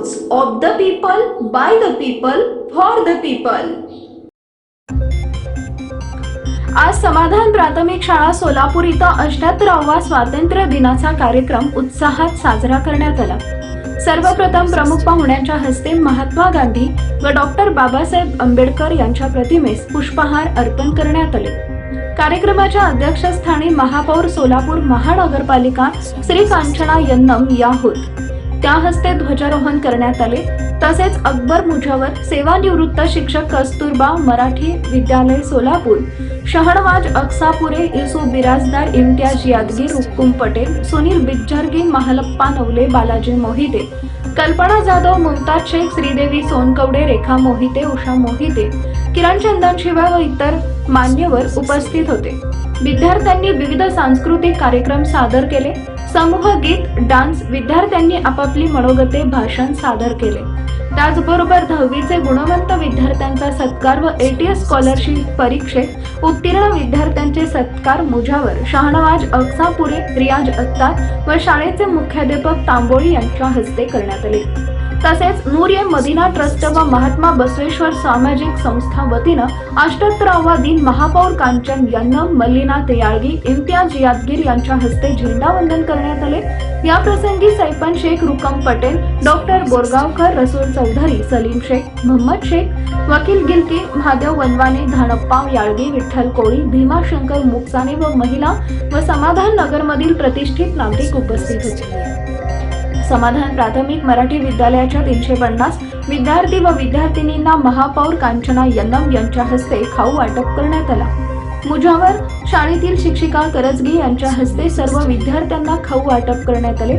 News of the people by the people for the people आज समाधान प्राथमिक शाळा सोलापूर इथं अष्ट्याहत्तरावा स्वातंत्र्य दिनाचा कार्यक्रम उत्साहात साजरा करण्यात आला. सर्वप्रथम प्रमुख पाहुण्यांच्या हस्ते महात्मा गांधी व डॉक्टर बाबासाहेब आंबेडकर यांच्या प्रतिमेस पुष्पहार अर्पण करण्यात आले. कार्यक्रमाच्या अध्यक्षस्थानी महापौर सोलापूर महानगरपालिका श्री कांचना यन्नम या होत त्या हस्ते ध्वजारोहण करण्यात आले. तसेच अकबर मुजावर सेवानिवृत्त शिक्षक कस्तुरबा मराठी विद्यालय सोलापूर शहणवाज अक्सापुरे इसू बिराजदार इम्तियाज यादगीर हुक्कुम पटेल सुनील बिज्जरगी महालप्पा नवले बालाजी मोहिते कल्पना जाधव मुमताज शेख श्रीदेवी सोनकवडे रेखा मोहिते उषा मोहिते किरण चंदन शिवाय व इतर मान्यवर उपस्थित होते. विद्यार्थ्यांनी विविध सांस्कृतिक कार्यक्रम सादर केले. समूह गीत डान्स विद्यार्थ्यांनी आपापली मनोगते भाषण सादर केले. त्याचबरोबर दहावीचे गुणवंत विद्यार्थ्यांचा सत्कार व एटीएस स्कॉलरशिप परीक्षेत उत्तीर्ण विद्यार्थ्यांचे सत्कार मुजावर. शहानवाज अक्सापुरे रियाज अत्तार व शाळेचे मुख्याध्यापक तांबोळी यांच्या हस्ते करण्यात आले. तसेच नूर ए मदिना ट्रस्ट व महात्मा बसवेश्वर सामाजिक संस्था वतीनं अष्टोत्तरावा दिन महापौर कांचन यांना मल्लिना तेयाळगी इम्तियाज यादगीर यांच्या हस्ते झेंडावंदन करण्यात आले. या प्रसंगी सैपन शेख रुकम पटेल डॉक्टर बोरगावकर रसूल चौधरी सलीम शेख मोहम्मद शेख वकील गिलकी महादेव वनवाने धानप्पा याळगी विठ्ठल कोळी भीमाशंकर मुकसाने व महिला व समाधान नगरमधील प्रतिष्ठित नागरिक उपस्थित होते. समाधान प्राथमिक मराठी विद्यालयाच्या तीनशे पन्नास विद्यार्थी व विद्यार्थिनींना महापौर कांचना यन्नम यांच्या हस्ते खाऊ वाटप करण्यात आला. मुजावर शाळेतील शिक्षिका करजगी यांच्या हस्ते सर्व विद्यार्थ्यांना खाऊ वाटप करण्यात आले.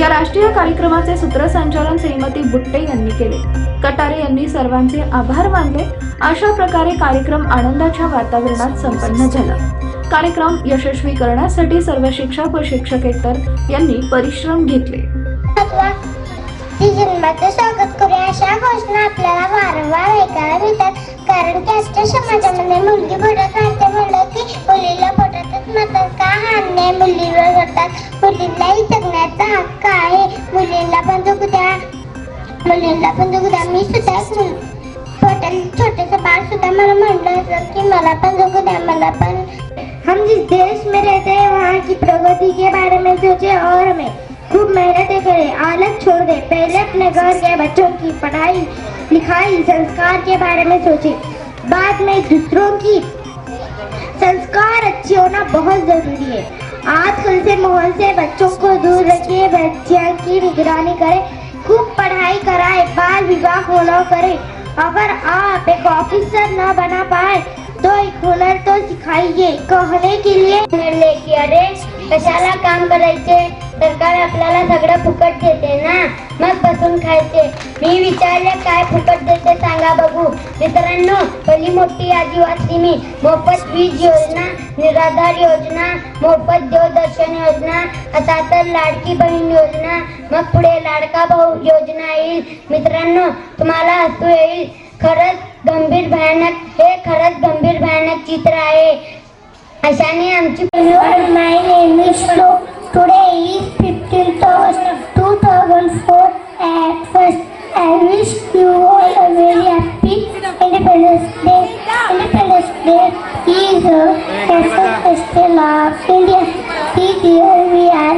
या राष्ट्रीय कार्यक्रमाचे सूत्रसंचालन श्रीमती बुट्टे यांनी केले. कटारे यांनी सर्वांचे आभार मानले. अशा प्रकारे कार्यक्रम आनंदाच्या वातावरणात संपन्न झाला. कार्यक्रम यशस्वी करण्यासाठी सर्व शिक्षक व शिक्षकेतर यांनी परिश्रम घेतले. अथवा ती स्वागत करूया अशा घोषणा आपल्याला वारंवार ऐकायला मिळतात. कारण की आजच्या समाजामध्ये मुलगी पडत राहते म्हणलं की मुलीला पडतच मारतात. का हा अन्याय मुलीवर करतात? मुलींनाही जगण्याचा हक्क आहे. मुलींना पण जगू द्या. मुलींना पण जगू द्या. मी सुद्धा पटेल छोटेसं बाळ सुद्धा मला म्हणलं असं की मला छोड़ दे। पहले अपने घर के बच्चों की पढ़ाई, लिखाई, संस्कार के बारे में सोचे। बाद में दूसरों की। संस्कार अच्छे होना बहुत ज़रूरी है। आजकल से माहौल से बच्चों को दूर रखिए, बच्चियों की निगरानी करें, खूब पढ़ाई कराए, बाल विवाह होना करें। अगर आप एक ऑफिसर न बना पाए तो एक हुनर तो सिखाइए। कहने के लिए निर्णय की अरे कशाला काम करायचे? सरकार आपल्याला सगळं फुकट देते ना? मग बसून खायचे. मी विचारले काय फुकट देते सांगा बघू. मित्रांनो पहिली मोठी यादी मी. मोफत वीज योजना निराधार योजना मोफत देवदर्शन योजना आता तर लाडकी बहीण योजना मग पुढे लाडका भाऊ योजना येईल. मित्रांनो तुम्हाला हसू येईल. खरंच गंभीर भयानक हे खरंच गंभीर भयानक चित्र आहे. अशाने आमची my name is today is fifteenth August two thousand four at first I wish you all a very happy independence day independence day is a national festival of India. This year we are